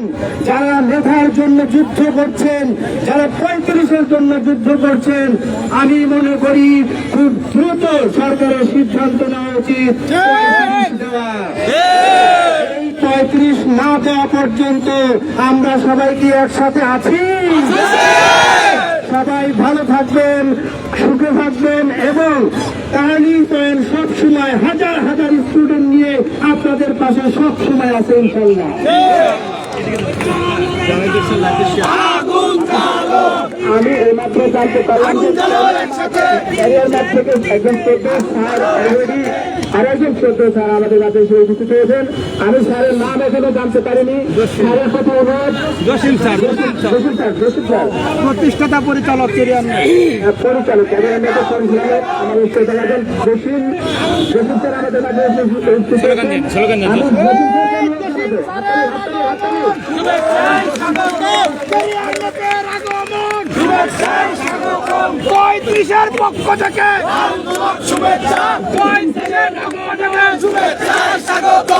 করছেন, যারা মেধার জন্য যুদ্ধ করছেন, যারা পঁয়ত্রিশের জন্য যুদ্ধ করছেন, আমি মনে করি খুব দ্রুত সরকারের সিদ্ধান্ত নেওয়া উচিত। পঁয়ত্রিশ না দেওয়া পর্যন্ত আমরা সবাই কি একসাথে আছি? সবাই ভালো থাকবেন, সুখে থাকবেন এবং পয়েন্ট সব সময়, হাজার হাজার স্টুডেন্ট নিয়ে আপনাদের পাশে সব সময় আছে, ইনশাল্লাহ। আমি এইমাত্র জানতে পারলাম ক্যারিয়ার থেকে একজন চোদ্দ স্যার অলরেডি আর একজন চোদ্দ স্যার আমাদের কাছে এসে উপস্থিত হয়েছেন আমি স্যারের নাম এখনও জানতে পারিনি স্যারের কথা অনুরোধ Jasim sir Jasim sir Jasim sir প্রতিষ্ঠাতা পরিচালক পরিচালক ক্যারিয়ার মাঠের পরিচালক আমাদের শ্রোতা রাখেন জসিম জসিম স্যার আমাদের কাছে উপস্থিত হয়েছেন আমি জসিম স্যারকে পঁয়ত্রিশের পক্ষ থেকে? শুভেচ্ছা। শুভেচ্ছা স্বাগত